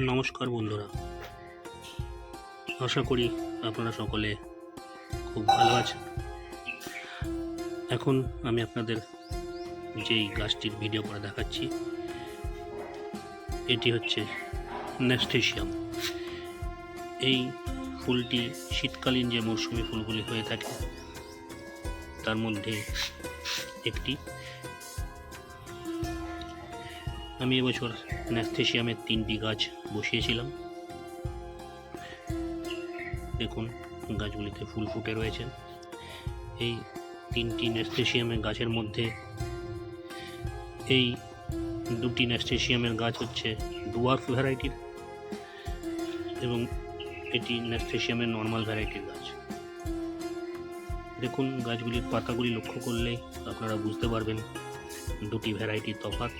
নমস্কার বন্ধুরা। আশা করি আপনারা সকলে খুব ভালো আছেন। এখন আমি আপনাদের যেই গাছটির ভিডিও করে দেখাচ্ছি, এটি হচ্ছে নেস্টেশিয়াম এই ফুলটি শীতকালীন যে মৌসুমি ফুলগুলি হয়ে থাকে, তার মধ্যে একটি আমি এবছর ন্যাস্থেশিয়ামের তিনটি গাছ বসিয়েছিলাম। দেখুন, গাছগুলিতে ফুল ফুটে রয়েছে। এই তিনটি ন্যাস্থেশিয়ামের গাছের মধ্যে এই দুটি ন্যাস্থেশিয়ামের গাছ হচ্ছে ডুয়ার্ফ ভ্যারাইটির এবং এটি ন্যাস্থেশিয়ামের নর্মাল ভ্যারাইটির গাছ। দেখুন, গাছগুলির পাতাগুলি লক্ষ্য করলে আপনারা বুঝতে পারবেন দুটি ভ্যারাইটির তফাৎ।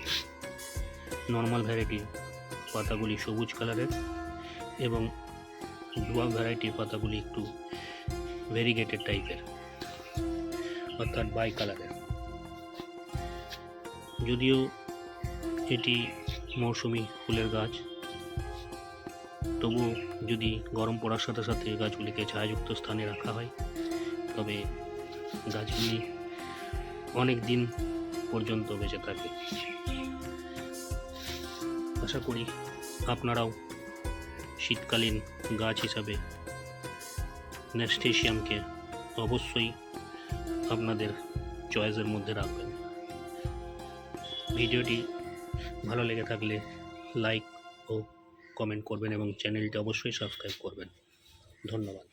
নর্মাল ভ্যারাইটির পাতাগুলি সবুজ কালারের এবং ডুয়া ভ্যারাইটির পাতাগুলি একটু ভেরিগেটেড টাইপের অর্থাৎ বাই কালারের যদিও এটি মৌসুমি ফুলের গাছ, তবুও যদি গরম পড়ার সাথে সাথে গাছগুলিকে ছায়াযুক্ত স্থানে রাখা হয়, তবে গাছগুলি অনেক দিন পর্যন্ত বেঁচে থাকে। আশা করি আপনারাও শীতকালীন গাছ হিসাবে নেস্টেশিয়ামকে অবশ্যই আপনাদের চয়েসের মধ্যে রাখবেন। ভিডিওটি ভালো লেগে থাকলে লাইক ও কমেন্ট করবেন এবং চ্যানেলটি অবশ্যই সাবস্ক্রাইব করবেন। ধন্যবাদ।